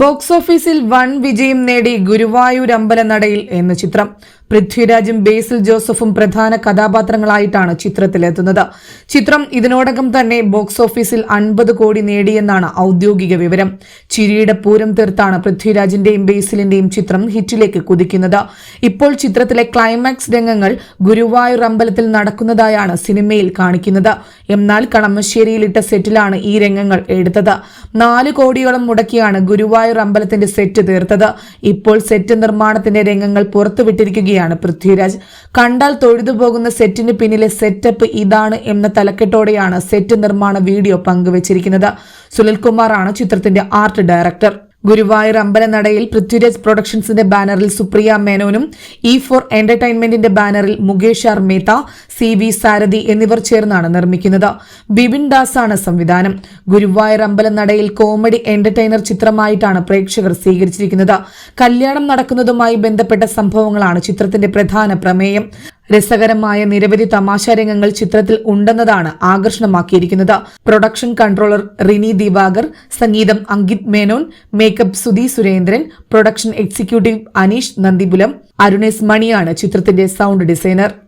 Box ഓഫീസിൽ one വിജയം നേടി ഗുരുവായൂർ അമ്പലനടയിൽ എന്ന ചിത്രം. പൃഥ്വിരാജും ബേസിൽ ജോസഫും പ്രധാന കഥാപാത്രങ്ങളായിട്ടാണ് ചിത്രത്തിലെത്തുന്നത്. ചിത്രം ഇതിനോടകം തന്നെ ബോക്സ് ഓഫീസിൽ അൻപത് കോടി നേടിയെന്നാണ് ഔദ്യോഗിക വിവരം. ചിരിയുടെ പൂരം തീർത്താണ് പൃഥ്വിരാജിന്റെയും ബേസിലിന്റെയും ചിത്രം ഹിറ്റിലേക്ക് കുതിക്കുന്നത്. ഇപ്പോൾ ചിത്രത്തിലെ ക്ലൈമാക്സ് രംഗങ്ങൾ ഗുരുവായൂർ അമ്പലത്തിൽ നടക്കുന്നതായാണ് സിനിമയിൽ കാണിക്കുന്നത്. എന്നാൽ കളമശ്ശേരിയിലിട്ട സെറ്റിലാണ് ഈ രംഗങ്ങൾ എടുത്തത്. നാല് കോടിയോളം മുടക്കിയാണ് ഗുരുവായൂർ അമ്പലത്തിന്റെ സെറ്റ് തീർത്തത്. ഇപ്പോൾ സെറ്റ് നിർമ്മാണത്തിന്റെ രംഗങ്ങൾ പുറത്തുവിട്ടിരിക്കുകയാണ് പൃഥ്വിരാജ്. കണ്ടാൽ തൊഴുതു പോകുന്ന സെറ്റിന് പിന്നിലെ സെറ്റപ്പ് ഇതാണ് എന്ന തലക്കെട്ടോടെയാണ് സെറ്റ് നിർമ്മാണ വീഡിയോ പങ്കുവച്ചിരിക്കുന്നത്. സുനിൽകുമാറാണ് ചിത്രത്തിന്റെ ആർട്ട് ഡയറക്ടർ. ഗുരുവായൂർ അമ്പലനടയിൽ പൃഥ്വിരാജ് പ്രൊഡക്ഷൻസിന്റെ ബാനറിൽ സുപ്രിയ മേനോനും ഇ ഫോർ എന്റർടൈൻമെന്റിന്റെ ബാനറിൽ Mukesh R Mehta C V Sarathi എന്നിവർ ചേർന്നാണ് നിർമ്മിക്കുന്നത്. ബിബിൻ ദാസാണ് സംവിധാനം. ഗുരുവായൂർ അമ്പലനടയിൽ കോമഡി എന്റർടൈനർ ചിത്രമായിട്ടാണ് പ്രേക്ഷകർ സ്വീകരിച്ചിരിക്കുന്നത്. കല്യാണം നടക്കുന്നതുമായി ബന്ധപ്പെട്ട സംഭവങ്ങളാണ് ചിത്രത്തിന്റെ പ്രധാന പ്രമേയം. രസകരമായ നിരവധി തമാശ രംഗങ്ങൾ ചിത്രത്തിൽ ഉണ്ടെന്നതാണ് ആകർഷണമാക്കിയിരിക്കുന്നത്. പ്രൊഡക്ഷൻ കൺട്രോളർ റിനി ദിവാകർ സംഗീതം Ankit Menon makeup Sudhi Surendran production executive Aneesh Nandipulam Arunes മണിയാണ് ചിത്രത്തിന്റെ സൗണ്ട് ഡിസൈനർ.